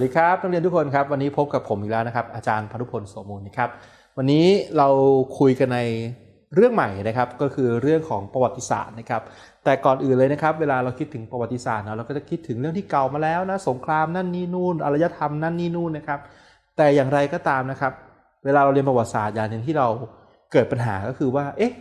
สวัสดีครับนักเรียนทุกคนครับ วันนี้พบกับผมอีกแล้วนะครับ อาจารย์พนุพลโสมูลนะครับ วันนี้เราคุยกันในเรื่องใหม่นะครับ ก็คือเรื่องของประวัติศาสตร์นะครับ แต่ก่อนอื่นเลยนะครับ เวลาเราคิดถึงประวัติศาสตร์เนาะเราก็จะคิดถึงเรื่องที่เก่ามาแล้วนะสงครามนั่นนี่นู่นอารยธรรมนั่นนี่นู่นนะครับ แต่อย่างไรก็ตามนะครับ เวลาเราเรียนประวัติศาสตร์อย่างหนึ่งที่เราเกิดปัญหาก็คือว่า เอ๊ะ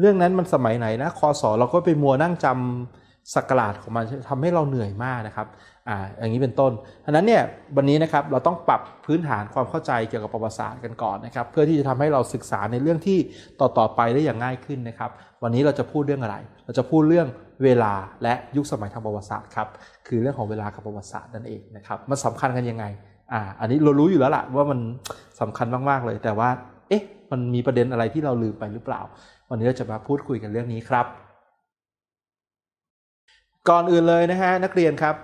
เรื่องนั้นมันสมัยไหนนะคอสอเราก็ไปมัวนั่งจำ สักราชของมันทำให้เราเหนื่อยมากนะครับอ่าอย่างนี้เป็นต้นฉะนั้นเนี่ยวันนี้นะครับเราต้องปรับพื้นฐานความเข้าใจเกี่ยวกับประวัติศาสตร์กันก่อนนะครับ เพื่อที่จะทำให้เราศึกษาในเรื่องที่ต่อๆไปได้อย่างง่ายขึ้นนะครับ วันนี้เราจะพูดเรื่องอะไร เราจะพูดเรื่องเวลาและยุคสมัยทางประวัติศาสตร์ครับคือเรื่องของเวลากับประวัติศาสตร์นั่นเองนะครับมันสำคัญกันยังไงอ่าอันนี้เรารู้อยู่แล้วล่ะว่ามันสำคัญมากๆเลย แต่ว่าเอ๊ะมันมีประเด็นอะไรที่เราลืมไปหรือเปล่า วันนี้เราจะมาพูดคุยกันเรื่องนี้ครับ ก่อนอื่นเลยนะฮะนักเรียนครับ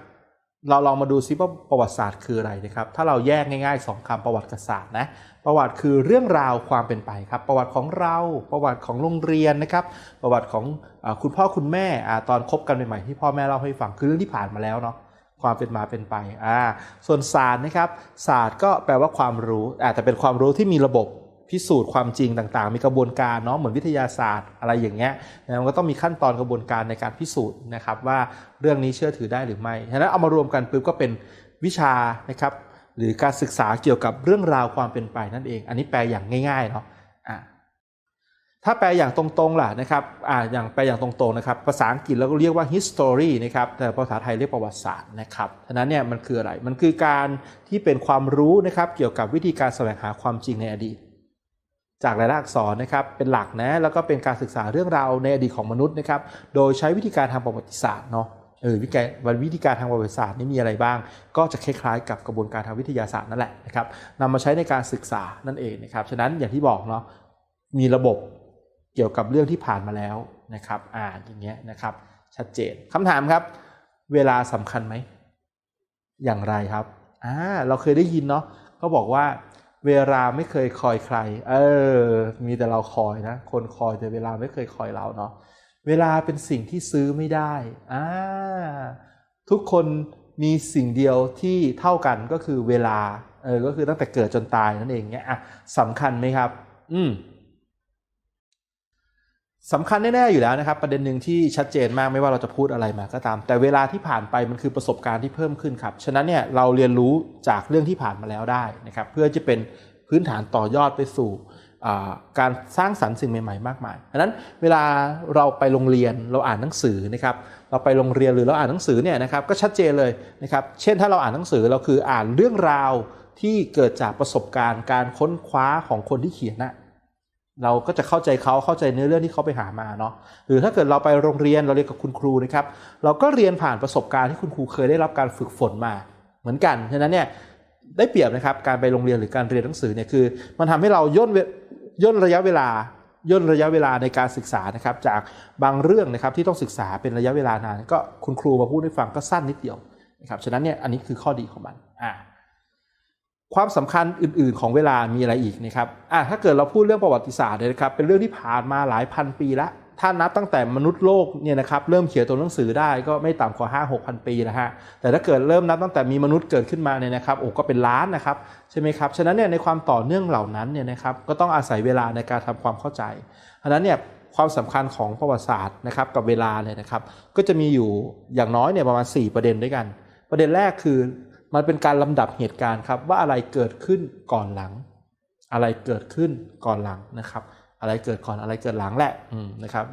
เราลองมาดูซิว่าประวัติศาสตร์คืออะไรนะครับ ถ้าเราแยกง่ายๆสองคำประวัติศาสตร์นะประวัติคือเรื่องราวความเป็นไปครับ ประวัติของเราประวัติของโรงเรียนนะครับ ประวัติของอคุณพ่อคุณแม่อตอนคบกันใหม่ๆที่พ่อแม่เล่าให้ฟังคือเรื่องที่ผ่านมาแล้วเนาะความเป็นมาเป็นไปอ่าส่วนศาสตร์นะครับศาสตร์ก็แปลว่าความรู้อาจจะเป็นความรู้ที่มีระบบ พิสูจน์ความจริงต่างๆ มีกระบวนการเนาะเหมือนวิทยาศาสตร์อะไรอย่างเงี้ยนะมันก็ต้องมีขั้นตอนกระบวนการในการพิสูจน์นะครับว่าเรื่องนี้เชื่อถือได้หรือไม่ฉะนั้นเอามารวมกันปุ๊บก็เป็นวิชานะครับหรือการศึกษาเกี่ยวกับเรื่องราวความเป็นไปนั่นเอง อันนี้แปลอย่างง่ายๆเนาะอ่าถ้าแปลอย่างตรงๆล่ะนะครับอ่าอย่างแปลอย่างตรงๆนะครับภาษาอังกฤษเราก็เรียกว่า history นะครับแต่ภาษาไทยเรียกประวัติศาสตร์นะครับฉะนั้นเนี่ยมันคืออะไรมันคือการที่เป็นความรู้นะครับเกี่ยวกับวิธีการแสวงหาความจริงในอดีต จากรายลักษณ์อักษรนะครับเป็นหลักนะแล้วก็เป็นการศึกษาเรื่องราวในอดีตของมนุษย์นะครับโดยใช้วิธีการทางประวัติศาสตร์เนาะเออวิธีการวิธีการทางประวัติศาสตร์นี่มีอะไรบ้าง ก็จะคล้ายๆ กับกระบวนการทางวิทยาศาสตร์นั่นแหละนะครับนำมาใช้ในการศึกษานั่นเองนะครับฉะนั้นอย่างที่บอกเนาะมีระบบเกี่ยวกับเรื่องที่ผ่านมาแล้วนะครับอ่านอย่างเงี้ยนะครับชัดเจนคำถามครับ เวลาสำคัญไหมอย่างไรครับอ่าเราเคยได้ยินเนาะเขาบอกว่า เวลาไม่เคยคอยใคร เออ มีแต่เราคอยนะ คนคอยแต่เวลาไม่เคยคอยเราเนาะ เวลาเป็นสิ่งที่ซื้อไม่ได้ อ่า ทุกคนมีสิ่งเดียวที่เท่ากันก็คือเวลา เออ ก็คือตั้งแต่เกิดจนตายนั่นเองเนี้ยอะสำคัญไหมครับ อืม สำคัญแน่ๆอยู่แล้วนะครับ ประเด็นหนึ่งที่ชัดเจนมากไม่ว่าเราจะพูดอะไรมาก็ตาม แต่เวลาที่ผ่านไปมันคือประสบการณ์ที่เพิ่มขึ้นครับฉะนั้นเนี่ยเราเรียนรู้จากเรื่องที่ผ่านมาแล้วได้นะครับเพื่อจะเป็นพื้นฐานต่อยอดไปสู่การสร้างสรรค์สิ่งใหม่ๆ มากมายดังนั้นเวลาเราไปโรงเรียนเราอ่านหนังสือนะครับเราไปโรงเรียนหรือเราอ่านหนังสือเนี่ยนะครับก็ชัดเจนเลยนะครับเช่นถ้าเราอ่านหนังสือเราคืออ่านเรื่องราวที่เกิดจากประสบการณ์การค้นคว้าของคนที่เขียนนะ เราก็จะเข้าใจเขาเข้าใจเนื้อเรื่องที่เขาไปหามาเนาะหรือถ้าเกิดเราไปโรงเรียนเราเรียนกับคุณครูนะครับเราก็เรียนผ่านประสบการณ์ที่คุณครูเคยได้รับการฝึกฝนมา เหมือนกันฉะนั้นเนี่ยได้เปรียบนะครับการไปโรงเรียนหรือการเรียนหนังสือเนี่ยคือ มันทำให้เราย่นย่นระยะเวลาย่นระยะเวลาในการศึกษานะครับจากบางเรื่องนะครับที่ต้องศึกษาเป็นระยะเวลานานก็คุณครูมาพูดให้ฟังก็สั้นนิดเดียวนะครับฉะนั้นเนี่ยอันนี้คือข้อดีของมันอ่า ความสำคัญอื่น ๆ ของเวลามีอะไรอีกนะครับอะถ้าเกิดเราพูดเรื่องประวัติศาสตร์เนี่ยนะครับ เป็นเรื่องที่ผ่านมาหลายพันปีล้วถ้านับตั้งแต่มนุษย์โลกเนี่ยนะครับเริ่มเขียนตัวหนังสือได้ก็ไม่ต่ำกว่า 5 6พันปีนะฮะแต่ถ้าเกิดเริ่มนับตั้งแต่มีมนุษย์เกิดขึ้นมาเนี่ยนะครับโอ้ก็เป็นล้านนะครับใช่ไหมครับฉะนั้นเนี่ยในความต่อเนื่องเหล่านั้นเนี่ยนะครับก็ต้องอาศัยเวลาในการทำความเข้าใจฉะนั้นเนี่ยความสำคัญของประวัติศาสตร์นะครับกับเวลาเนี่ยนะครับก็จะมีอยู่อย่างน้อยเนี่ยประมาณ 4 ประเด็นด้วยกัน ประเด็นแรกคือ มันเป็นการลำดับเหตุการณ์ครับว่าอะไรเกิดขึ้นก่อนหลัง อะไรเกิดขึ้นก่อนหลังนะครับ อะไรเกิดก่อนอะไรเกิดหลังแหละนะครับ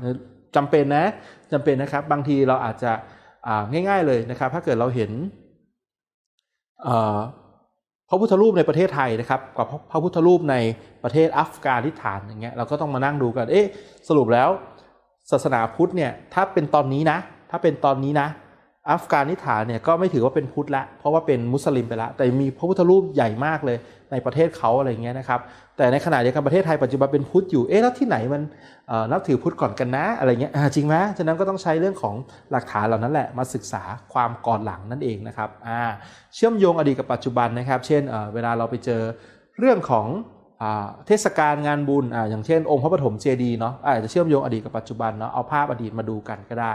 จำเป็นนะจำเป็นนะครับบางทีเราอาจจะง่าย ๆเลยนะครับ ถ้าเกิดเราเห็นพระพุทธรูปในประเทศไทยนะครับกับพระพุทธรูปในประเทศอัฟกานิสถานอย่างเงี้ยเราก็ต้องมานั่งดูกันเอ๊ะสรุปแล้ว ศาสนาพุทธเนี่ยถ้าเป็นตอนนี้นะ ถ้าเป็นตอนนี้นะ อัฟกานิสถานเนี่ยก็ไม่ถือว่าเป็นพุทธละเพราะว่าเป็นมุสลิมไปล้วแต่มีพระพุทธรูปใหญ่มากเลยในประเทศเขาอะไรเงี้ยนะครับ แต่ในขณะเดียวกันประเทศไทยปัจจุบันเป็นพุทธอยู่เอ๊ะแล้วที่ไหนมันนับถือพุทธก่อนกันนะอะไรเงี้ยจริงไหมฉะนั้นก็ต้องใช้เรื่องของหลักฐานเหล่านั้นแหละมาศึกษาความก่อนหลังนั่นเองนะครับเชื่อมโยงอดีตกับปัจจุบันนะครับ เช่นเวลาเราไปเจอเรื่องของเทศกาลงานบุญอย่างเช่น องค์พระปฐมเจดีเนาะอาจจะเชื่อมโยงอดีตกับปัจจุบันเนาะเอาภาพอดีตมาดูกันก็ได้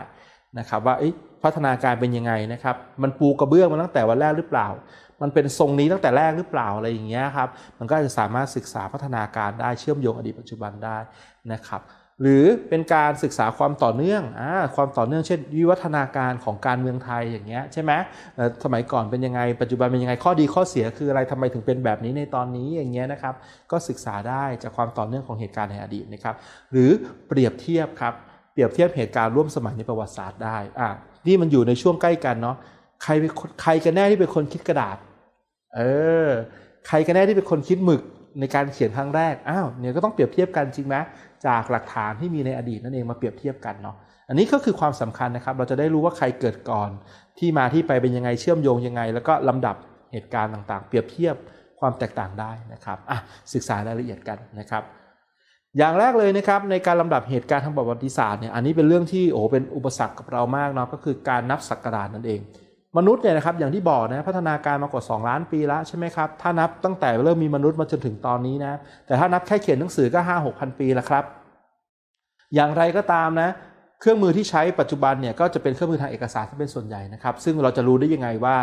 นะครับว่า พัฒนาการเป็นยังไงนะครับ มันปูกระเบื้องมาตั้งแต่วันแรกหรือเปล่า มันเป็นทรงนี้ตั้งแต่แรกหรือเปล่าอะไรอย่างเงี้ยครับ มันก็จะสามารถศึกษาพัฒนาการได้เชื่อมโยงอดีตปัจจุบันได้นะครับ หรือเป็นการศึกษาความต่อเนื่องอความต่อเนื่องเช่น วิวัฒนาการของการเมืองไทยอย่างเงี้ยใช่ไหมสมัยก่อนเป็นยังไง ปัจจุบันเป็นยังไง ข้อดีข้อเสียคืออะไรทำไมถึงเป็นแบบนี้ในตอนนี้อย่างเงี้ยนะครับ ก็ศึกษาได้จากความต่อเนื่องของเหตุการณ์ในอดีตนะครับ หรือเปรียบเทียบครับ เปรียบเทียบเหตุการณ์ร่วมสมัยในประวัติศาสตร์ได้อ่า นี่มันอยู่ในช่วงใกล้กันเนาะใครเป็นใครกันแน่ที่เป็นคนคิดกระดาษ เออ ใครกันแน่ที่เป็นคนคิดหมึกในการเขียนครั้งแรก อ้าวเนี่ยก็ต้องเปรียบเทียบกันจริงไหมจากหลักฐานที่มีในอดีตนั่นเองมาเปรียบเทียบกันเนาะ อันนี้ก็คือความสำคัญนะครับ เราจะได้รู้ว่าใครเกิดก่อน ที่มาที่ไปเป็นยังไงเชื่อมโยงยังไง แล้วก็ลำดับเหตุการณ์ต่างๆ เปรียบเทียบความแตกต่างได้นะครับ อะศึกษารายละเอียดกันนะครับ อย่างแรกเลยนะครับในการลำดับเหตุการณ์ทางประวัติศาสตร์เนี่ยอันนี้เป็นเรื่องที่โอ้เป็นอุปสรรคกับเรามากเนาะก็คือการนับศักราชนั่นเอง มนุษย์เนี่ยนะครับอย่างที่บอกนะพัฒนาการมากว่า 2 ล้านปีแล้วใช่ไหมครับถ้านับตั้งแต่เริ่มมีมนุษย์มาจนถึงตอนนี้นะแต่ถ้านับแค่เขียนหนังสือก็ 5 6พันปีแล้วครับ อย่างไรก็ตามนะเครื่องมือที่ใช้ปัจจุบันเนี่ยก็จะเป็นเครื่องมือทางเอกสารที่เป็นส่วนใหญ่นะครับ ซึ่งเราจะรู้ได้ยังไงว่า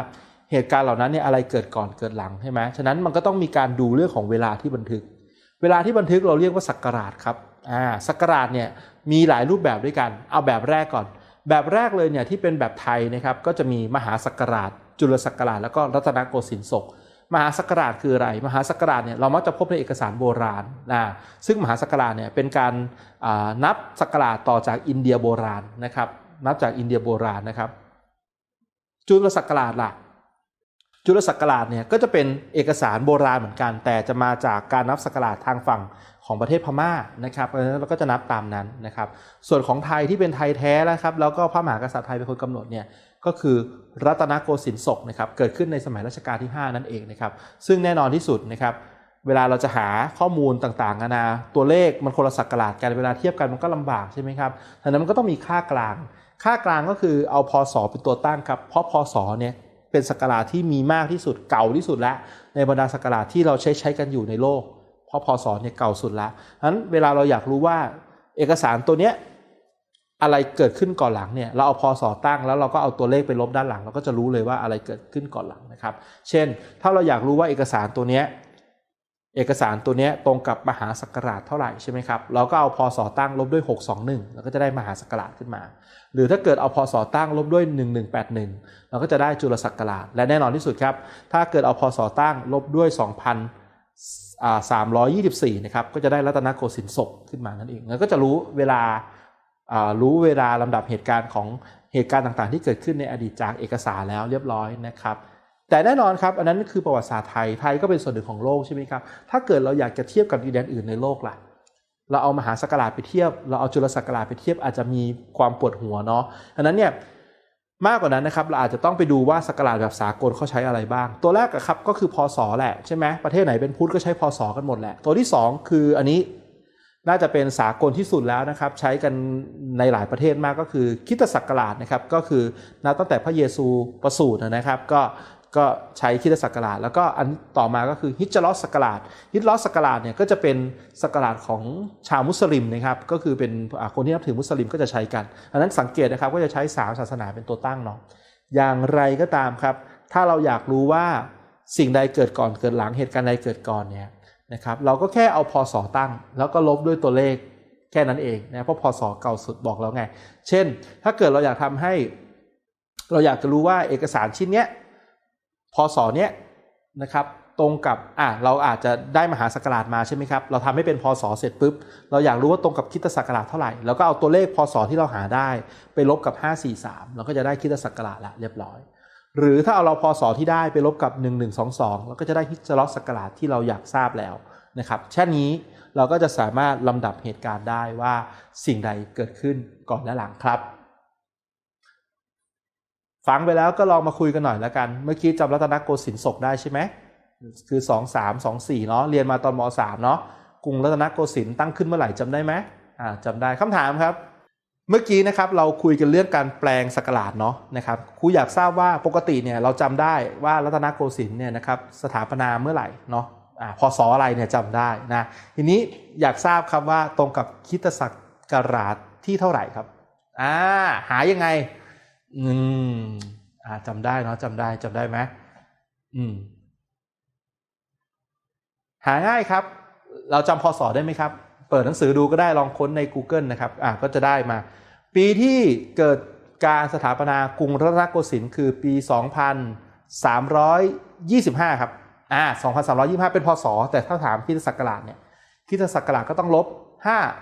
เหตุการณ์เหล่านั้นเนี่ยอะไรเกิดก่อนเกิดหลังใช่ไหมฉะนั้นมันก็ต้องมีการดูเรื่องของเวลาที่บันทึก เวลาที่บันทึกเราเรียกว่าศักราชครับอ่าศักราชเนี่ยมีหลายรูปแบบด้วยกัน เอาแบบแรกก่อน แบบแรกเลยเนี่ยที่เป็นแบบไทยนะครับก็จะมีมหาศักราชจุลศักราชแล้วก็รัตนโกสินทร์ศกมหาศักราชคืออะไร มหาศักราชเนี่ยเรามักจะพบในเอกสารโบราณนะซึ่งมหาศักราชเนี่ยเป็นการอ่านับศักราชต่อจากอินเดียโบราณนะครับนับจากอินเดียโบราณนะครับจุลศักราชล่ะ จุลศักราชเนี่ยก็จะเป็นเอกสารโบราณเหมือนกัน แต่จะมาจากการนับศักราชทางฝั่งของประเทศพม่านะครับเพราะฉะนั้นเราก็จะนับตามนั้นนะครับ ส่วนของไทยที่เป็นไทยแท้นะครับแล้วก็พระมหากษัตริย์ไทยเป็นคนกำหนดเนี่ยก็คือรัตนโกสินทร์ศกนะครับเกิดขึ้นในสมัยรัชกาลที่ 5 นั่นเองนะครับซึ่งแน่นอนที่สุดนะครับเวลาเราจะหาข้อมูลต่างๆนานาตัวเลขมันคนละศักราชกันเวลาเทียบกันมันก็ลำบากใช่ไหมครับฉะนั้นมันก็ต้องมีค่ากลาง ค่ากลางก็คือเอาพศเป็นตัวตั้งครับเพราะพศเนี่ย เป็นสักราชที่มีมากที่สุดเก่าที่สุดแล้ว ในบรรดาสักราชที่เราใช้ใช้กันอยู่ในโลก เพราะพศเนี่ยเก่าสุดแล้วนั้นเวลาเราอยากรู้ว่าเอกสารตัวเนี้ยอะไรเกิดขึ้นก่อนหลังเนี่ยเราเอาพศตั้งแล้วเราก็เอาตัวเลขไปลบด้านหลัง เราก็จะรู้เลยว่าอะไรเกิดขึ้นก่อนหลังนะครับ เช่น ถ้าเราอยากรู้ว่าเอกสารตัวเนี้ย เอกสารตัวนี้ตรงกับมหาศักราชเท่าไหร่ใช่ไหมครับเราก็เอาพศตั้งลบด้วย 621 แล้วก็จะได้มหาศักราชขึ้นมา หรือถ้าเกิดเอาพศตั้งลบด้วย 1181 เราก็จะได้จุลศักราช และแน่นอนที่สุดครับ ถ้าเกิดเอาพศตั้งลบด้วย2,000อ่า324 นะครับ ก็จะได้รัตนโกสินทร์ศกขึ้นมานั่นเองแล้วก็จะรู้เวลาอ่ารู้เวลาลำดับเหตุการณ์ของเหตุการณ์ต่างๆ ที่เกิดขึ้นในอดีตจากเอกสารแล้วเรียบร้อยนะครับ แต่แน่นอนครับ อันนั้นคือประวัติศาสตร์ไทยไทยก็เป็นส่วนหนึ่งของโลกใช่ไหมครับ ถ้าเกิดเราอยากจะเทียบกับดินแดนอื่นในโลกล่ะเราเอามหาศักราชไปเทียบ เราเอาจุลศักราชไปเทียบอาจจะมีความปวดหัวเนาะอันนั้นเนี่ยมากกว่านั้นนะครับเราอาจจะต้องไปดูว่าศักราชแบบสากลเขาใช้อะไรบ้าง ตัวแรกครับก็คือพศแหละใช่ไหมประเทศไหนเป็นพุทธก็ใช้พศกันหมดแหละ ตัวที่สองคืออันนี้น่าจะเป็นสากลที่สุดแล้วนะครับ ใช้กันในหลายประเทศมากก็คือคิดศักราชนะครับก็คือนับตั้งแต่พระเยซูประสูตินะครับ ก็ ก็ใช้คิดศักราช แล้วก็อันต่อมาก็คือฮิจรอสศักราชฮิจรอสศักราชเนี่ยก็จะเป็นศักราชของชาวมุสลิมนะครับก็คือเป็นคนที่นับถือมุสลิมก็จะใช้กันอันนั้นสังเกตนะครับก็จะใช้สามศาสนาเป็นตัวตั้งเนาะอย่างไรก็ตามครับ ถ้าเราอยากรู้ว่าสิ่งใดเกิดก่อนเกิดหลังเหตุการณ์ใดเกิดก่อนเนี่ยนะครับเราก็แค่เอาพศตั้ง แล้วก็ลบด้วยตัวเลขแค่นั้นเองนะเพราะพศเก่าสุดบอกแล้วไง เช่น ถ้าเกิดเราอยากทำให้ เราอยากจะรู้ว่าเอกสารชิ้นเนี้ย พศเนี้ยนะครับตรงกับอะเราอาจจะได้มหาศักราชมาใช่ไหมครับ เราทำให้เป็นพศเสร็จปุ๊บ เราอยากรู้ว่าตรงกับคิดศักราชเท่าไหร่เราก็เอาตัวเลขพศที่เราหาได้ไปลบกับ 543 เราก็จะได้คิดศักราชละเรียบร้อย หรือถ้าเอาเราพศที่ได้ไปลบกับ 1122 เราก็จะได้ฮิจรอสศักราชที่เราอยากทราบแล้วนะครับแค่นนี้เราก็จะสามารถลำดับเหตุการณ์ได้ว่าสิ่งใดเกิดขึ้นก่อนและหลังครับ ฟังไปแล้วก็ลองมาคุยกันหน่อยแล้วกัน เมื่อกี้จำรัตนโกสินทร์ศกได้ใช่ไหมคือ 2 3 2 4เนาะเรียนมาตอนม .3 เนาะกรุงรัตนโกสินทร์ตั้งขึ้นเมื่อไหร่จำได้ไหมอ่าจำได้คำถามครับ เมื่อกี้นะครับเราคุยกันเรื่องการแปลงศักราชเนาะนะครับครูอยากทราบว่าปกติเนี่ยเราจำได้ว่ารัตนโกสินทร์เนี่ยนะครับสถาปนาเมื่อไหร่เนาะอ่าพศอะไรเนี่ยจำได้นะทีนี้อยากทราบครับว่าตรงกับคิดศักราชที่เท่าไหร่ครับอ่าหายังไง อืมอ่าจำได้เนาะจำได้จำได้ไหมอืม หาง่ายครับ เราจำพศได้ไหมครับ เปิดหนังสือดูก็ได้ลองค้นใน Google นะครับ อ่าก็จะได้มา ปีที่เกิดการสถาปนากรุงรัตนโกสินทร์คือปี 2325 ครับ อ่า 2325 เป็นพศ แต่ถ้าถามคริสตศักราชเนี่ยคริสตศักราชก็ต้องลบ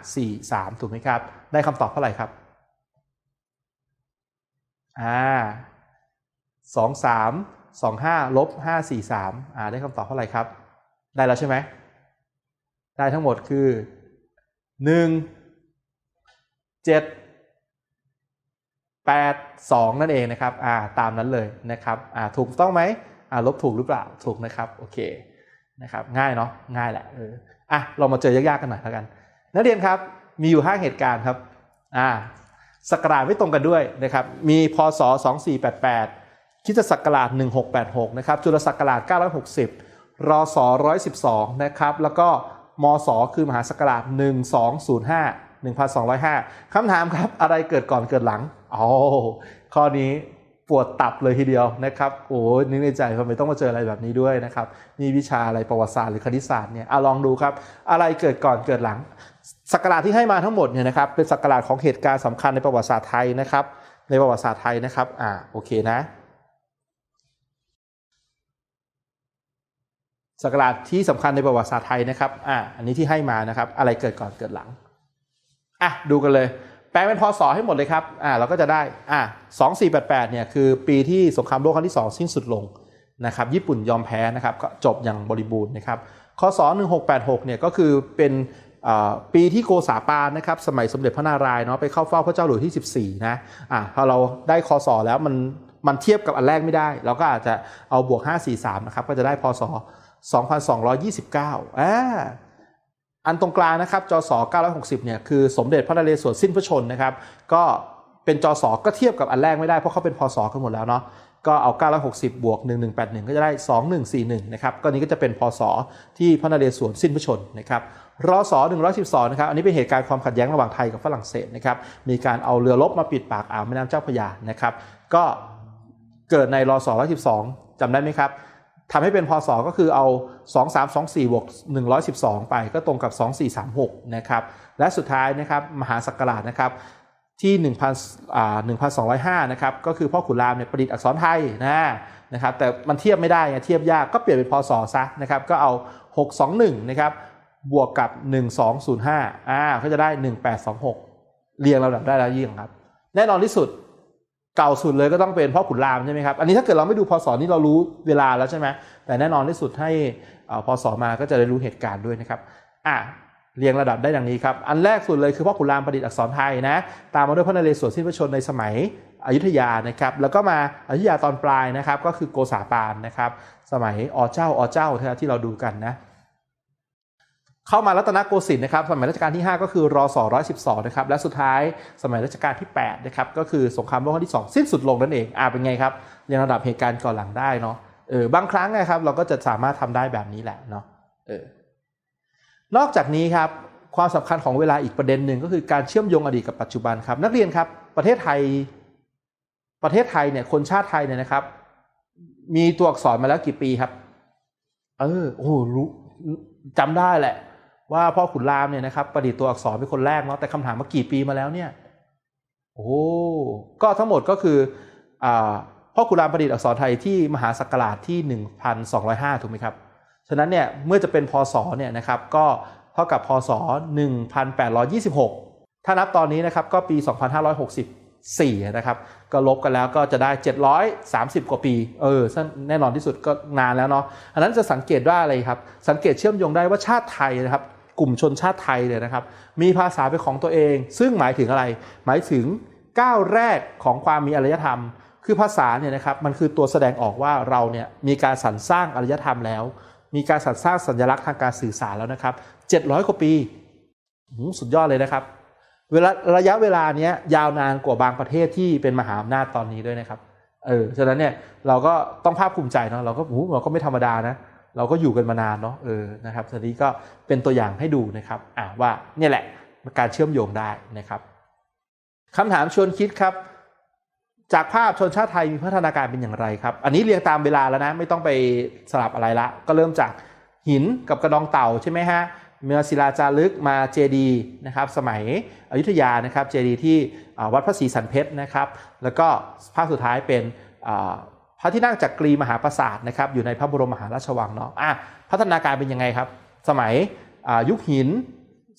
543 ถูกไหมครับ ได้คำตอบเท่าไหร่ครับ อ่า23 25ลบ543อ่าได้คำตอบเท่าไหร่ครับ ได้แล้วใช่ไหม ได้ทั้งหมดคือ1 7 8 2นั่นเองนะครับอ่าตามนั้นเลยนะครับอ่าถูกต้องไหมอ่าลบถูกหรือเปล่าถูกนะครับโอเคนะครับง่ายเนาะง่ายแหละเอออะเรามาเจอยากๆกันหน่อยแล้วกัน นักเรียนครับมีอยู่5เหตุการณ์ครับอ่า ศักราชไม่ตรงกันด้วยนะครับ มีพศ 2488คริสตศักราช 1686 นะครับ จุลศักราช 960 รศ 112 นะครับ แล้วก็มศ คือมหาศักราช 1205 1205 คำถามครับ อะไรเกิดก่อนเกิดหลังอ๋อข้อนี้ปวดตับเลยทีเดียวนะครับ โอ้ยนึกในใจทำไมต้องมาเจออะไรแบบนี้ด้วยนะครับนี่วิชาอะไรประวัติศาสตร์หรือคณิตศาสตร์เนี่ยอลองดูครับ อะไรเกิดก่อนเกิดหลัง ศักราชที่ให้มาทั้งหมดเนี่ยนะครับเป็นศักราชของเหตุการณ์สำคัญในประวัติศาสตร์ไทยนะครับ ในประวัติศาสตร์ไทยนะครับอ่าโอเคนะศักราชที่สำคัญในประวัติศาสตร์ไทยนะครับอ่าอันนี้ที่ให้มานะครับ อะไรเกิดก่อนเกิดหลังอะดูกันเลย แปลเป็นพศให้หมดเลยครับอ่าเราก็จะได้อ่า2488เนี่ยคือปีที่สงครามโลกครั้งที่2สิ้นสุดลงนะครับ ญี่ปุ่นยอมแพ้นะครับก็จบอย่างบริบูรณ์นะครับคศ1686เนี่ยก็คือเป็น ปีที่โกษาปานนะครับสมัยสมเด็จพระนารายณ์เนาะไปเข้าเฝ้าพระเจ้าหลุยที่ 14 นะอ่าพอเราได้คศแล้วมันมันเทียบกับอันแรกไม่ได้ เราก็อาจจะเอาบวก 543 นะครับ ก็จะได้พศ 2229อ่าอันตรงกลางนะครับจศ960 เนี่ยคือสมเด็จพระนเรศวรสิ้นพระชนนะครับ ก็เป็นจศก็เทียบกับอันแรกไม่ได้เพราะเขาเป็นพศกันหมดแล้วเนาะ ก็เอา 960 บวก 1181 ก็จะได้ 2141 นะครับ ก็นี้ก็จะเป็นพศที่พระนเรศวรสิ้นพระชนนะครับรศ112 นะครับ อันนี้เป็นเหตุการณ์ความขัดแย้งระหว่างไทยกับฝรั่งเศสนะครับ มีการเอาเรือรบมาปิดปากอ่าวแม่น้ำเจ้าพระยานะครับ ก็เกิดในรศ112จำได้ไหมครับทำให้เป็นพศก็คือเอา 2 3 2 4บวก112 ไปก็ตรงกับ 2436 นะครับ และสุดท้ายนะครับมหาศักราชนะครับ ที่1,000อ่า1,205นะครับก็คือพ่อขุนรามเนี่ยประดิษฐ์อักษรไทยนะนะครับแต่มันเทียบไม่ได้ไงเทียบยากก็เปลี่ยนเป็นพศซะนะครับก็เอา 621นะครับบวกกับ 1205อ่าก็จะได้ 1826 เรียงลำดับได้แล้วยิ่งครับ แน่นอนที่สุดเก่าสุดเลยก็ต้องเป็นพ่อขุนรามใช่ไหมครับอันนี้ถ้าเกิดเราไม่ดูพศนี่เรารู้เวลาแล้วใช่ไหมแต่แน่นอนที่สุดให้พศมาก็จะได้รู้เหตุการณ์ด้วยนะครับอะ เรียงระดับได้ดังนี้ครับ อันแรกสุดเลยคือพ่อขุนรามประดิษฐ์อักษรไทยนะ ตามมาด้วยพระนเรศวรสิ้นพระชนในสมัยอยุธยานะครับ แล้วก็มาอยุธยาตอนปลายนะครับ ก็คือโกษาปานนะครับ สมัยอเจ้าอเจ้าที่เราดูกันนะเข้ามารัตนโกสินทร์นะครับสมัยรัชกาลที่ 5 ก็คือรศ112นะครับและสุดท้ายสมัยรัชกาลที่8นะครับก็คือสงครามโลกครั้งที่ 2 สิ้นสุดลงนั่นเองอ่าเป็นไงครับเรียงระดับเหตุการณ์ก่อนหลังได้เนาะเออบางครั้งนะครับเราก็จะสามารถทำได้แบบนี้แหละเนาะเออ นอกจากนี้ครับความสำคัญของเวลาอีกประเด็นหนึ่งก็คือการเชื่อมโยงอดีตกับปัจจุบันครับ นักเรียนครับประเทศไทยประเทศไทยเนี่ยคนชาติไทยเนี่ยนะครับ มีตัวอักษรมาแล้วกี่ปีครับ เออโอ้รู้จำได้แหละ ว่าพ่อขุนรามเนี่ยนะครับ ประดิษฐ์ตัวอักษรเป็นคนแรกเนาะแต่คำถามว่ากี่ปีมาแล้วเนี่ย โอ้ก็ทั้งหมดก็คืออ่าพ่อขุนรามประดิษฐ์อักษรไทยที่มหาศักราชที่ 1205 ถูกไหมครับ ฉะนั้นเนี่ยเมื่อจะเป็นพศเนี่ยนะครับก็เท่ากับพศ 1826 ถ้านับตอนนี้นะครับก็ปี 2564 นะครับก็ลบกันแล้วก็จะได้ 730 กว่าปีเออแน่นอนที่สุดก็นานแล้วเนาะอันนั้นจะสังเกตว่าอะไรครับ สังเกตเชื่อมโยงได้ว่าชาติไทยนะครับกลุ่มชนชาติไทยเลยนะครับ มีภาษาเป็นของตัวเอง ซึ่งหมายถึงอะไร หมายถึงก้าวแรกของความมีอารยธรรม คือภาษาเนี่ยนะครับมันคือตัวแสดงออกว่าเราเนี่ยมีการสรรสร้างอารยธรรมแล้ว มีการสรรสร้างสัญลักษณ์ทางการสื่อสารแล้วนะครับ 700 กว่าปีสุดยอดเลยนะครับ เวลาระยะเวลาเนี้ยยาวนานกว่าบางประเทศที่เป็นมหาอำนาจตอนนี้ด้วยนะครับ เออ ฉะนั้นเนี่ยเราก็ต้องภาคภูมิใจเนาะ เราก็หูเราก็ไม่ธรรมดานะ เราก็อยู่กันมานานเนาะ เออ นะครับทีนี้ก็เป็นตัวอย่างให้ดูนะครับ อ่าว่าเนี่ยแหละการเชื่อมโยงได้นะครับคำถามชวนคิดครับ จากภาพชนชาติไทยมีพัฒนาการเป็นอย่างไรครับ อันนี้เรียงตามเวลาแล้วนะ ไม่ต้องไปสลับอะไรละ ก็เริ่มจากหินกับกระดองเต่าใช่ไหมฮะเมื่อศิลาจารึกมาเจดีนะครับสมัยอยุธยานะครับเจดีที่วัดพระศรีสันเพชรนะครับ แล้วก็ภาพสุดท้ายเป็นพระที่นั่งจักรีมหาปราสาทนะครับอยู่ในพระบรมมหาราชวังเนาะอะพัฒนาการเป็นยังไงครับ สมัยยุคหิน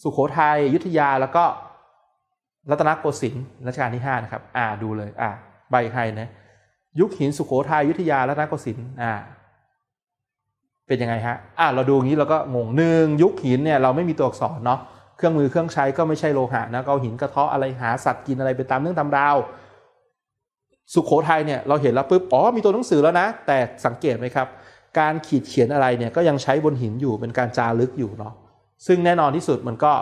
สุโขทัยอยุธยาแล้วก็รัตนโกสินทร์รัชกาลที่5นะครับอ่าดูเลยอ่า ใบให้นะยุคหินสุโขทัยยุธยารัตนโกสินทร์อ่าเป็นยังไงฮะอ่าเราดูงี้เราก็งงหนึ่งยุคหินเนี่ยเราไม่มีตัวอักษรเนาะเครื่องมือเครื่องใช้ก็ไม่ใช่โลหะนะก็เอาหินกระเทาะอะไรหาสัตว์กินอะไรไปตามเรื่องตามราวสุโขทัยเนี่ยเราเห็นแล้วปุ๊บอ๋อมีตัวหนังสือแล้วนะ แต่สังเกตไหมครับ การขีดเขียนอะไรเนี่ยก็ยังใช้บนหินอยู่เป็นการจารึกอยู่เนาะซึ่งแน่นอนที่สุดมันก็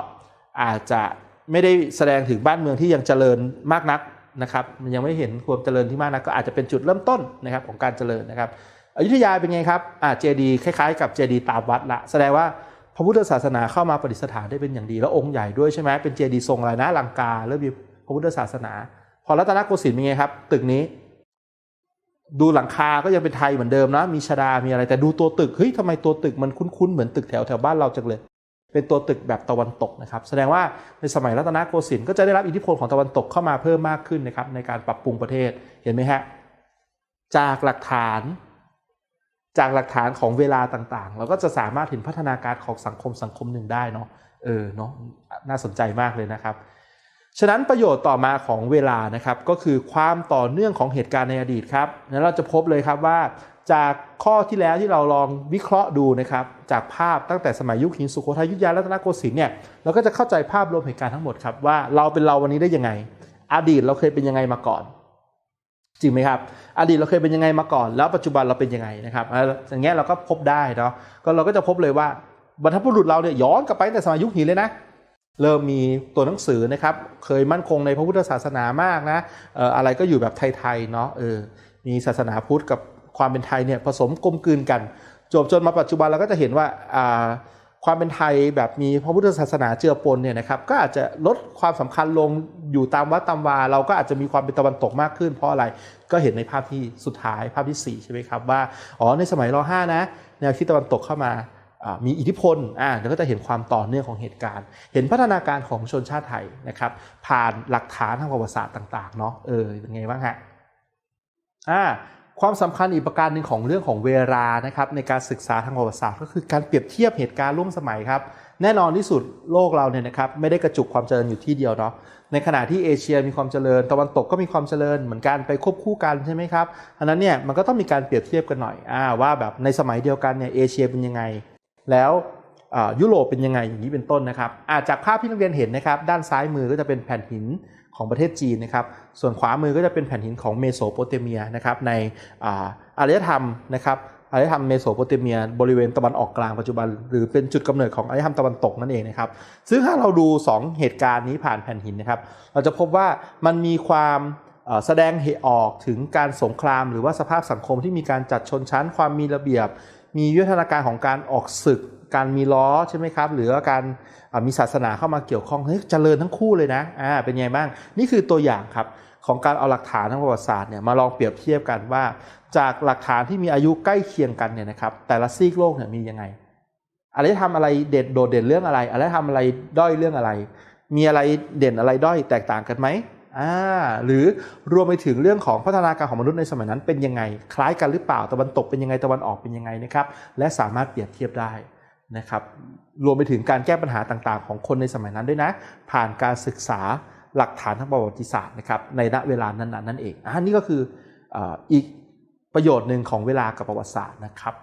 อาจจะไม่ได้แสดงถึงบ้านเมืองที่ยังเจริญมากนัก นะครับมันยังไม่เห็นความเจริญที่มากนักก็อาจจะเป็นจุดเริ่มต้นนะครับของการเจริญนะครับอยุธยาเป็นไงครับอ่าเจดีคล้ายๆ กับเจดีตามวัดละแสดงว่าพระพุทธศาสนาเข้ามาประดิษฐานได้เป็นอย่างดี แล้วองค์ใหญ่ด้วยใช่ไหมเป็นเจดีทรงอะไรนะลังกาเริ่มมีพระพุทธศาสนา พอรัตนโกสินทร์เป็นไงครับตึกนี้ ดูหลังคาก็ยังเป็นไทยเหมือนเดิมนะมีชดามีอะไรแต่ดูตัวตึกเฮ้ยทำไมตัวตึกมันคุ้นๆเหมือนตึกแถวแถวบ้านเราจังเลย เป็นตัวตึกแบบตะวันตกนะครับ แสดงว่าในสมัยรัตนโกสินทร์ก็จะได้รับอิทธิพลของตะวันตกเข้ามาเพิ่มมากขึ้นนะครับในการปรับปรุงประเทศเห็นไหมฮะจากหลักฐาน จากหลักฐานของเวลาต่างๆ เราก็จะสามารถเห็นพัฒนาการของสังคมสังคมหนึ่งได้เนาะเออเนาะน่าสนใจมากเลยนะครับ ฉะนั้นประโยชน์ต่อมาของเวลานะครับ ก็คือความต่อเนื่องของเหตุการณ์ในอดีตครับแล้วเราจะพบเลยครับว่าจากข้อที่แล้วที่เราลองวิเคราะห์ดูนะครับจากภาพตั้งแต่สมัยยุคหินสุโขทัยยุธยารัตนโกสินทร์เนี่ยเราก็จะเข้าใจภาพรวมเหตุการณ์ทั้งหมดครับว่าเราเป็นเราวันนี้ได้ยังไง อดีตเราเคยเป็นยังไงมาก่อน จริงไหมครับ อดีตเราเคยเป็นยังไงมาก่อน แล้วปัจจุบันเราเป็นยังไงนะครับอย่างเงี้ยเราก็พบได้เนาะก็เราก็จะพบเลยว่าบรรพบุรุษเราเนี่ยย้อนกลับไปแต่สมัยยุคหินเลยนะเริ่มมีตัวหนังสือนะครับ เคยมั่นคงในพระพุทธศาสนามากนะอออะไรก็อยู่แบบไทยๆเนาะเออมีศาสนาพุทธกับ ความเป็นไทยเนี่ยผสมกลมกลืนกันจบจนมาปัจจุบันเราก็จะเห็นว่าความเป็นไทยแบบมีพระพุทธศาสนาเจือปนเนี่ยนะครับก็อาจจะลดความสำคัญลงอยู่ตามวัดตามวา เราก็อาจจะมีความเป็นตะวันตกมากขึ้นเพราะอะไรก็เห็นในภาพที่สุดท้ายภาพที่4ใช่ไหมครับว่าอ๋อในสมัยร5นะแนวคิดตะวันตกเข้ามามีอิทธิพลอ่าเดี๋ยวก็จะเห็นความต่อเนื่องของเหตุการณ์ เห็นพัฒนาการของชนชาติไทยนะครับผ่านหลักฐานทางประวัติศาสตร์ต่างๆเนาะเออเป็นไงบ้างฮะอ่า ความสำคัญอีกประการหนึ่งของเรื่องของเวลานะครับในการศึกษาทางประวัติศาสตร์ก็คือการเปรียบเทียบเหตุการณ์ร่วมสมัยครับ แน่นอนที่สุดโลกเราเนี่ยนะครับไม่ได้กระจุกความเจริญอยู่ที่เดียวเนาะในขณะที่เอเชียมีความเจริญ ตะวันตกก็มีความเจริญเหมือนกันไปควบคู่กันใช่ไหมครับอันนั้นเนี่ยมันก็ต้องมีการเปรียบเทียบกันหน่อยอว่าแบบในสมัยเดียวกันเนี่ยเอเชียเป็นยังไง แล้วยุโรปเป็นยังไงอย่างนี้เป็นต้นนะครับาจากภาพที่นักเรียนเห็นนะครับด้านซ้ายมือก็จะเป็นแผ่นหิน ของประเทศจีนนะครับ ส่วนขวามือก็จะเป็นแผ่นหินของเมโสโปเตเมียนะครับในอาอารยธรรมนะครับอารยธรรมเมโสโปเตเมียบริเวณตะวันออกกลางปัจจุบัน หรือเป็นจุดกำเนิดของอารยธรรมตะวันตกนั่นเองนะครับ ซึ่งถ้าเราดู 2 เหตุการณ์นี้ผ่านแผ่นหินนะครับ เราจะพบว่ามันมีความแสดงเหตุออกถึงการสงคราม หรือว่าสภาพสังคมที่มีการจัดชนชั้นความมีระเบียบ มีวิวัฒนาการของการออกศึก การมีล้อใช่ไหมครับ หรือการมีศาสนาเข้ามาเกี่ยวข้องเฮ้ยเจริญทั้งคู่เลยนะอ่าเป็นไงบ้าง นี่คือตัวอย่างครับของการเอาหลักฐานทางประวัติศาสตร์เนี่ยมาลองเปรียบเทียบกันว่า จากหลักฐานที่มีอายุใกล้เคียงกันเนี่ยนะครับแต่ละซีกโลกเนี่ยมียังไงอะไรทำอะไรเด่นโดดเด่นเรื่องอะไร อะไรทำอะไรด้อยเรื่องอะไร มีอะไรเด่นอะไรด้อยแตกต่างกันไหมอ่าหรือรวมไปถึงเรื่องของพัฒนาการของมนุษย์ในสมัยนั้นเป็นยังไง คล้ายกันหรือเปล่าตะวันตกเป็นยังไงตะวันออกเป็นยังไงนะครับ และสามารถเปรียบเทียบได้ นะครับรวมไปถึงการแก้ปัญหาต่างๆ ของคนในสมัยนั้นด้วยนะ ผ่านการศึกษาหลักฐานทางประวัติศาสตร์นะครับในณเวลานั้นๆนั่นเองอ่านี่ก็คืออีกประโยชน์หนึ่งของเวลากับประวัติศาสตร์นะครับ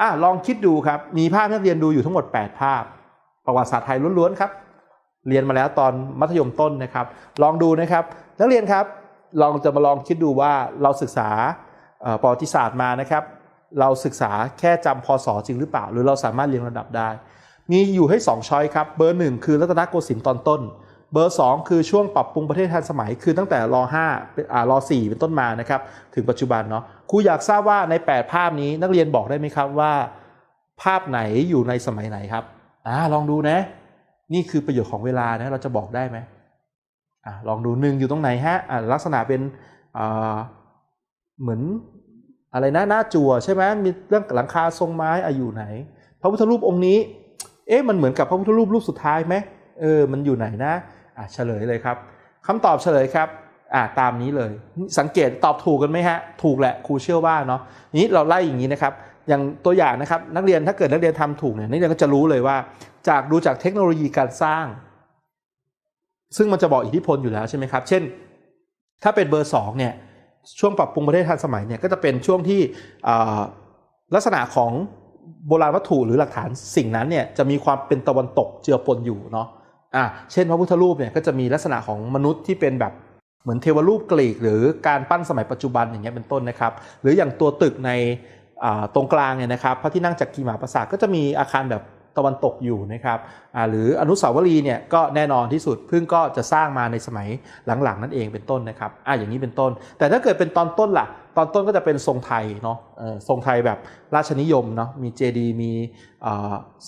อะลองคิดดูครับ มีภาพนักเรียนดูอยู่ทั้งหมด 8 ภาพ ประวัติศาสตร์ไทยล้วนๆครับ เรียนมาแล้วตอนมัธยมต้นนะครับ ลองดูนะครับ นักเรียนครับลองจะมาลองคิดดูว่าเราศึกษาประวัติศาสตร์มานะครับ เราศึกษาแค่จำพศจริงหรือเปล่า หรือเราสามารถเรียงลำดับได้ มีอยู่ให้ 2 ช้อยครับ เบอร์หนึ่งคือรัตนโกสินทร์ตอนต้น เบอร์ 2 คือช่วงปรับปรุงประเทศทันสมัย คือตั้งแต่ร5เป็นอ่าร4เป็นต้นมานะครับ ถึงปัจจุบันเนาะครูอยากทราบว่าใน 8 ภาพนี้นักเรียนบอกได้ไหมครับว่า ภาพไหนอยู่ในสมัยไหนครับอ่าลองดูนะ นี่คือประโยชน์ของเวลานะเราจะบอกได้ไหมอ่าลองดูหนึ่งอยู่ตรงไหนฮะอ่าลักษณะเป็นอ่าเหมือน อะไรนะหน้าจั่วใช่ไหมมีเรื่องหลังคาทรงไม้อะอยู่ไหน พระพุทธรูปองค์นี้ เอ๊ะมันเหมือนกับพระพุทธรูปรูปสุดท้ายไหมเออมันอยู่ไหนนะอะเฉลยเลยครับคำตอบเฉลยครับอ่าตามนี้เลย สังเกตตอบถูกกันไหมฮะ ถูกแหละครูเชื่อว่าเนาะนี้เราไล่อย่างนี้นะครับ อย่างตัวอย่างนะครับนักเรียนถ้าเกิดนักเรียนทำถูกเนี่ยนักเรียนก็จะรู้เลยว่า จากดูจากเทคโนโลยีการสร้าง ซึ่งมันจะบอกอิทธิพลอยู่แล้วใช่ไหมครับ เช่น ถ้าเป็นเบอร์สองเนี่ย ช่วงปรับปรุงประเทศทันสมัยเนี่ยก็จะเป็นช่วงที่ลักษณะของโบราณวัตถุหรือหลักฐานสิ่งนั้นเนี่ยจะมีความเป็นตะวันตกเจือปนอยู่เนาะอ่าเช่นพระพุทธรูปเนี่ยก็จะมีลักษณะของมนุษย์ที่เป็นแบบเหมือนเทวรูปกรีก หรือการปั้นสมัยปัจจุบันอย่างเงี้ยเป็นต้นนะครับ หรืออย่างตัวตึกในตรงกลางเนี่ยนะครับพระที่นั่งจากกีมหาปราสาทก็จะมีอาคารแบบ ตะวันตกอยู่นะครับหรืออนุสาวรีย์เนี่ยก็แน่นอนที่สุดเพิ่งก็จะสร้างมาในสมัยหลังๆ นั่นเองเป็นต้นนะครับอ่าอย่างนี้เป็นต้น แต่ถ้าเกิดเป็นตอนต้นล่ะ ตอนต้นก็จะเป็นทรงไทยเนาะทรงไทยแบบราชนิยมเนาะมีเจดีย์มี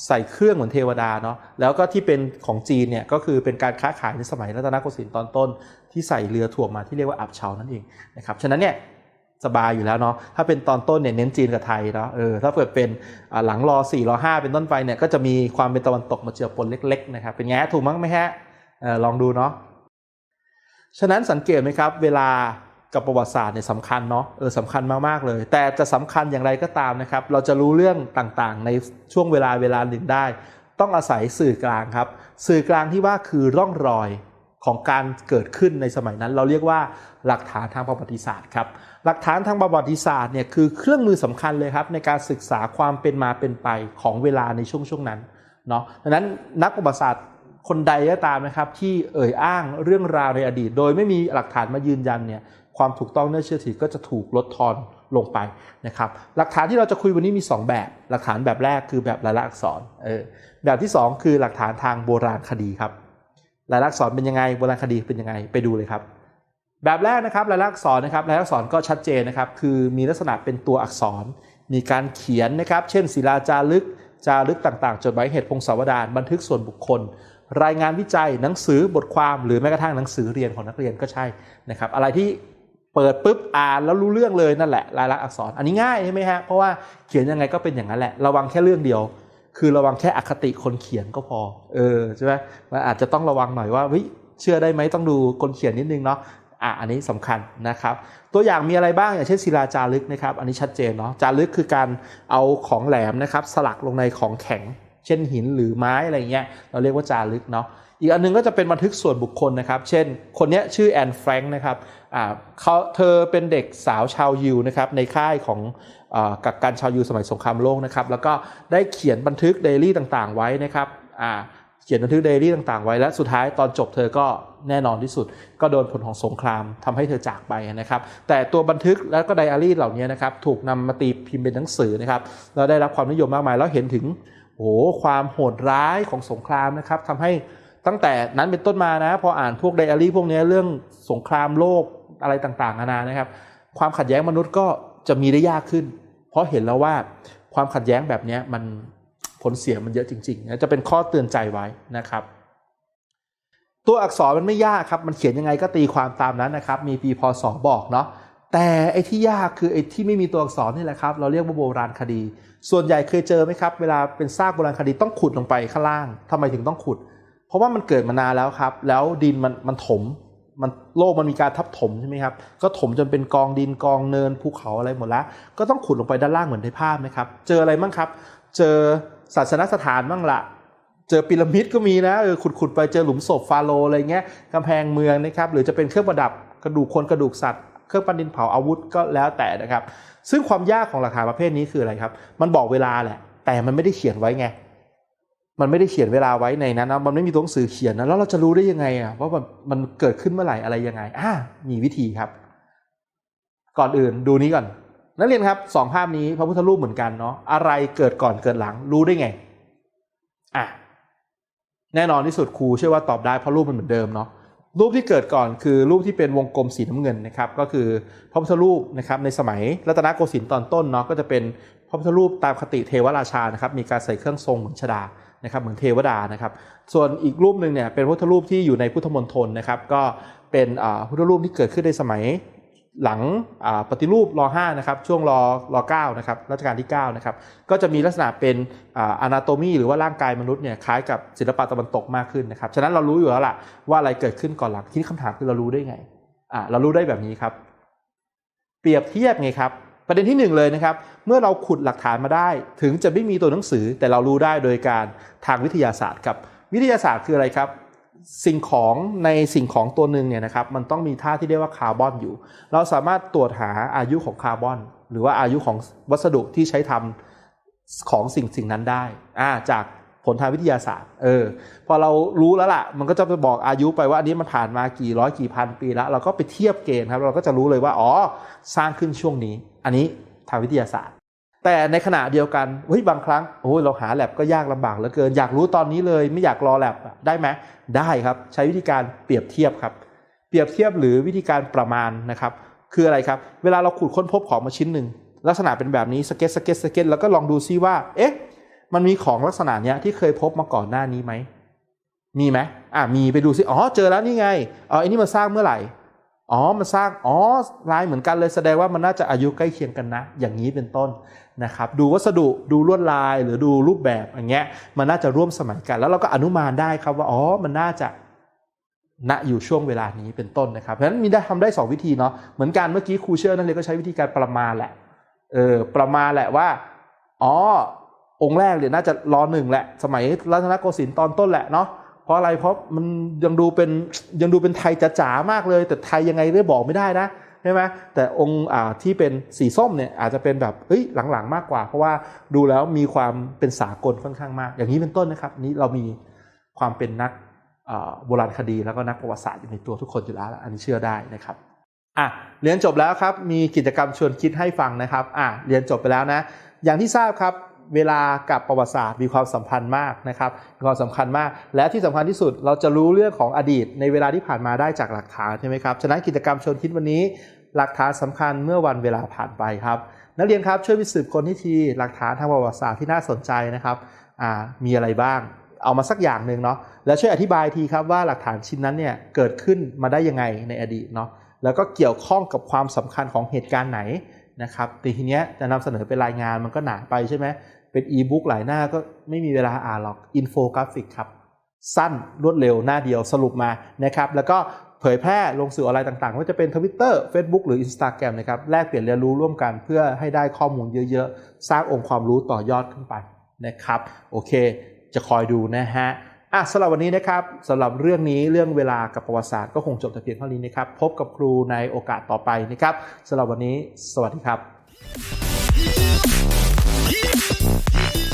ใส่เครื่องเหมือนเทวดาเนาะแล้วก็ที่เป็นของจีนเนี่ยก็คือเป็นการค้าขายในสมัยรัตนโกสินทร์ตอนต้น ที่ใส่เรือถ่วงมาที่เรียกว่าอับเฉานั่นเองนะครับฉะนั้นเนี่ย สบายอยู่แล้วเนาะถ้าเป็นตอนต้นเนี่ยเน้นจีนกับไทยเนาะเออถ้าเกิดเป็นหลังรอ4รอ5เป็นต้นไปเนี่ยก็จะมีความเป็นตะวันตกมาเจือปนเล็ก ๆ นะครับ เป็นไงถูกมั้งไหมฮะเออลองดูเนาะฉะนั้นสังเกตไหมครับ เวลากับประวัติศาสตร์เนี่ยสำคัญเนาะเออสำคัญมากๆเลย แต่จะสำคัญอย่างไรก็ตามนะครับ เราจะรู้เรื่องต่างๆ ในช่วงเวลาเวลาหนึ่งได้ ต้องอาศัยสื่อกลางครับ สื่อกลางที่ว่าคือร่องรอยของการเกิดขึ้นในสมัยนั้น เราเรียกว่าหลักฐานทางประวัติศาสตร์ครับ หลักฐานทางประวัติศาสตร์เนี่ยคือเครื่องมือสำคัญเลยครับในการศึกษาความเป็นมาเป็นไปของเวลาในช่วงช่วงนั้นเนาะดังนั้นนักประวัติศาสตร์คนใดก็ตามนะครับที่เอ่ยอ้างเรื่องราวในอดีต โดยไม่มีหลักฐานมายืนยันเนี่ยความถูกต้องน่าเชื่อถือก็จะถูกลดทอนลงไปนะครับหลักฐานที่เราจะคุยวันนี้มี 2 แบบ หลักฐานแบบแรกคือแบบลายลักษณ์อักษรเออแบบที่ 2 คือหลักฐานทางโบราณคดีครับลายลักษณ์อักษรเป็นยังไงโบราณคดีเป็นยังไงไปดูเลยครับ แบบแรกนะครับลายลักษณ์อักษรนะครับลายลักษณ์อักษรก็ชัดเจนนะครับ คือมีลักษณะเป็นตัวอักษร มีการเขียนนะครับ เช่น ศิลาจารึก จารึกต่างๆ จดหมายเหตุพงศาวดารบันทึกส่วนบุคคล รายงานวิจัยหนังสือบทความ หรือแม้กระทั่งหนังสือเรียนของนักเรียนก็ใช่นะครับ อะไรที่เปิดปุ๊บอ่านแล้วรู้เรื่องเลยนั่นแหละลายลักษณ์อักษร อันนี้ง่ายใช่ไหมฮะเพราะว่าเขียนยังไงก็เป็นอย่างนั้นแหละ ระวังแค่เรื่องเดียว คือระวังแค่อคติคนเขียนก็พอ เออใช่ไหมมันอาจจะต้องระวังหน่อยว่าเฮ้ยเชื่อได้ไหมต้องดูคนเขียนนิดนึงเนาะ อะอันนี้สำคัญนะครับ ตัวอย่างมีอะไรบ้างอย่างเช่นศิลาจารึกนะครับ อันนี้ชัดเจนเนาะจารึกคือการเอาของแหลมนะครับ สลักลงในของแข็ง เช่นหินหรือไม้อะไรเงี้ยเราเรียกว่าจารึกเนาะอีกอันหนึงก็จะเป็นบันทึกส่วนบุคคลนะครับ เช่น คนเนี้ยชื่อแอนแฟรงค์นะครับอ่าเขาเธอเป็นเด็กสาวชาวยิวนะครับในค่ายของอากักกันชาวยิวสมัยสงครามโลกนะครับ แล้วก็ได้เขียนบันทึกเดลี่ต่างๆ ไว้นะครับอ่า ขียนบันทึกเดลี่ต่างๆ ไว้และสุดท้ายตอนจบเธอก็แน่นอนที่สุด ก็โดนผลของสงครามทำให้เธอจากไปนะครับ แต่ตัวบันทึกแล้วก็ไดอารี่เหล่านี้นะครับถูกนำมาตีพิมพ์เป็นหนังสือนะครับแล้วได้รับความนิยมมากมาย แล้วเห็นถึงโอ้โหความโหดร้ายของสงครามนะครับทำให้ตั้งแต่นั้นเป็นต้นมานะพออ่านพวกไดอารี่พวกนี้เรื่องสงครามโลกอะไรต่างๆนานานะครับ ความขัดแย้งมนุษย์ก็จะมีได้ยากขึ้น เพราะเห็นแล้วว่าความขัดแย้งแบบนี้มัน ผลเสียมันเยอะจริงๆนะจะเป็นข้อเตือนใจไว้นะครับ ตัวอักษรมันไม่ยากครับมันเขียนยังไงก็ตีความตามนั้นนะครับ มีปีพศบอกเนาะแต่ไอ้ที่ยากคือไอ้ที่ไม่มีตัวอักษรนี่แหละครับ เราเรียกว่าโบราณคดี ส่วนใหญ่เคยเจอไหมครับ เวลาเป็นซากโบราณคดีต้องขุดลงไปข้างล่างทำไมถึงต้องขุด เพราะว่ามันเกิดมานานแล้วครับ แล้วดินมันมันถม มันโลกมันมีการทับถมใช่ไหมครับ ก็ถมจนเป็นกองดินกองเนินภูเขาอะไรหมดแล้ว ก็ต้องขุดลงไปด้านล่างเหมือนในภาพไหมครับ เจออะไรบ้างครับ เจอ ศาสนสถานบ้างละเจอพีระมิดก็มีนะเออขุดขุดๆไปเจอหลุมศพฟาโรอะไรเงี้ยกำแพงเมืองนะครับ หรือจะเป็นเครื่องประดับกระดูกคนกระดูกสัตว์เครื่องปั้นดินเผาอาวุธก็แล้วแต่นะครับ ซึ่งความยากของหลักฐานประเภทนี้คืออะไรครับ มันบอกเวลาแหละ แต่มันไม่ได้เขียนไว้ไง มันไม่ได้เขียนเวลาไว้ในนั้นนะมันไม่มีตัวหนังสือเขียนนะแล้วเราจะรู้ได้ยังไงอะว่ามันมันเกิดขึ้นเมื่อไหร่อะไรยังไงอ่ามีวิธีครับ ก่อนอื่นดูนี้ก่อน นักเรียนครับสองภาพนี้พระพุทธรูปเหมือนกันเนาะอะไรเกิดก่อนเกิดหลังรู้ได้ไงอะแน่นอนที่สุดครูเชื่อว่าตอบได้เพราะรูปมันเหมือนเดิมเนาะรูปที่เกิดก่อนคือรูปที่เป็นวงกลมสีน้ำเงินนะครับก็คือพระพุทธรูปนะครับในสมัยรัตนโกสินทร์ตอนต้นเนาะก็จะเป็นพระพุทธรูปตามคติเทวราชานะครับมีการใส่เครื่องทรงเหมือนชดานะครับเหมือนเทวดานะครับส่วนอีกรูปหนึ่งเนี่ยเป็นพระพุทธรูปที่อยู่ในพุทธมณฑลนะครับก็เป็นอ่าพุทธรูปที่เกิดขึ้นในสมัย หลังปฏิรูปร5นะครับช่วงรอร9นะครับรัชกาลที่9นะครับก็จะมีลักษณะเป็นอานาโตมีหรือว่าร่างกายมนุษย์เนี่ยคล้ายกับศิลปะตะวันตกมากขึ้นนะครับฉะนั้นเรารู้อยู่แล้วล่ะว่าอะไรเกิดขึ้นก่อนหลังที่คำถามคือเรารู้ได้ไงอ่าเรารู้ได้แบบนี้ครับ เปรียบเทียบไงครับประเด็นที่หนึ่งเลยนะครับ เมื่อเราขุดหลักฐานมาได้ ถึงจะไม่มีตัวหนังสือแต่เรารู้ได้โดยการทางวิทยาศาสตร์ครับ วิทยาศาสตร์คืออะไรครับ สิ่งของในสิ่งของตัวหนึ่งเนี่ยนะครับมันต้องมีท่าที่เรียกว่าคาร์บอนอยู่ เราสามารถตรวจหาอายุของคาร์บอน หรือว่าอายุของวัสดุที่ใช้ทำของสิ่งสิ่งนั้นได้อ่าจากผลทางวิทยาศาสตร์ เออ พอเรารู้แล้วล่ะ มันก็จะไปบอกอายุไปว่าอันนี้มันผ่านมากี่ร้อยกี่พันปีแล้ว เราก็ไปเทียบเกณฑ์ครับ เราก็จะรู้เลยว่า อ๋อ สร้างขึ้นช่วงนี้ อันนี้ทางวิทยาศาสตร์ แต่ในขณะเดียวกันเฮ้ยบางครั้งโอ้ยเราหาแลบก็ยากลำบากเหลือเกิน อยากรู้ตอนนี้เลยไม่อยากรอแลบได้ไหมได้ครับ ใช้วิธีการเปรียบเทียบครับ เปรียบเทียบหรือวิธีการประมาณนะครับคืออะไรครับ เวลาเราขุดค้นพบของมาชิ้นหนึ่งลักษณะเป็นแบบนี้สเก็ตสเก็ตสเก็ตแล้วก็ลองดูซิว่า เอ๊ะ มันมีของลักษณะเนี้ยที่เคยพบมาก่อนหน้านี้ไหมมีไหมอ่ามีไปดูซิอ๋อเจอแล้วนี่ไงอ๋ออ้นี่มันสร้างเมื่อไหร่ อ๋อมันสร้างอ๋อลายเหมือนกันเลยแสดงว่ามันน่าจะอายุใกล้เคียงกันนะ อย่างนี้เป็นต้นนะครับดูวัสดุดูลวดลายหรือดูรูปแบบอย่างเงี้ยมันน่าจะร่วมสมัยกัน แล้วเราก็อนุมานได้ครับว่าอ๋อมันน่าจะณอยู่ช่วงเวลานี้เป็นต้นนะครับเพราะฉะนั้นมีได้ทำได้ 2 วิธีเนาะเหมือนกันเมื่อกี้ครูเชื่อนั่นเลยก็ใช้วิธีการประมาณแหละเออประมาณแหละว่าอ๋อองค์แรกเนี่ยน่าจะรอหนึ่งแหละ สมัยรัตนโกสินทร์ตอนต้นแหละเนาะ เพราะอะไรเพราะมันยังดูเป็นยังดูเป็นไทยจ๋าๆมากเลย แต่ไทยยังไงเรียบอกไม่ได้นะใช่ไหมแต่องค์อ่าที่เป็นสีส้มเนี่ยอาจจะเป็นแบบเอ้ยหลังๆมากกว่า เพราะว่าดูแล้วมีความเป็นสากลค่อนข้างมาก อย่างนี้เป็นต้นนะครับ นี้เรามีความเป็นนักโบราณคดีแล้วก็นักประวัติศาสตร์อยู่ในตัวทุกคนอยู่แล้วอันนี้เชื่อได้นะครับอะเรียนจบแล้วครับมีกิจกรรมชวนคิดให้ฟังนะครับอะเรียนจบไปแล้วนะ อย่างที่ทราบครับ เวลากับประวัติศาสตร์มีความสัมพันธ์มากนะครับมีความสำคัญมาก และที่สำคัญที่สุดเราจะรู้เรื่องของอดีต ในเวลาที่ผ่านมาได้จากหลักฐานใช่ไหมครับฉะนั้นกิจกรรมชวนคิดวันนี้ หลักฐานสำคัญเมื่อวันเวลาผ่านไปครับ นักเรียนครับช่วยไปสืบคนที่ทีหลักฐานทางประวัติศาสตร์ที่น่าสนใจนะครับมีอะไรบ้างเอามาสักอย่างหนึ่งเนาะแล้วช่วยอธิบายทีครับว่าหลักฐานชิ้นนั้นเนี่ยเกิดขึ้นมาได้ยังไงในอดีตเนาะแล้วก็เกี่ยวข้องกับความสำคัญของเหตุการณ์ไหนนะครับแต่ทีเนี้ยจะนำเสนอเป็นรายงานมันก็หนาไปใช่ไหม เป็นอีบุ๊กหลายหน้าก็ไม่มีเวลาอ่านหรอกอินโฟกราฟิกครับ สั้นรวดเร็วหน้าเดียวสรุปมานะครับ แล้วก็เผยแพร่ลงสื่อออนไลน์ต่างๆว่าจะเป็น Twitter Facebook หรือ Instagram นะครับแลกเปลี่ยนเรียนรู้ร่วมกันเพื่อให้ได้ข้อมูลเยอะๆ สร้างองค์ความรู้ต่อยอดขึ้นไปนะครับ โอเค จะคอยดูนะฮะอะสำหรับวันนี้นะครับสำหรับเรื่องนี้เรื่องเวลากับประวัติศาสตร์ก็คงจบแต่เพียงเท่านี้นะครับ พบกับครูในโอกาสต่อไปนะครับสำหรับวันนี้ สวัสดีครับ Yeah.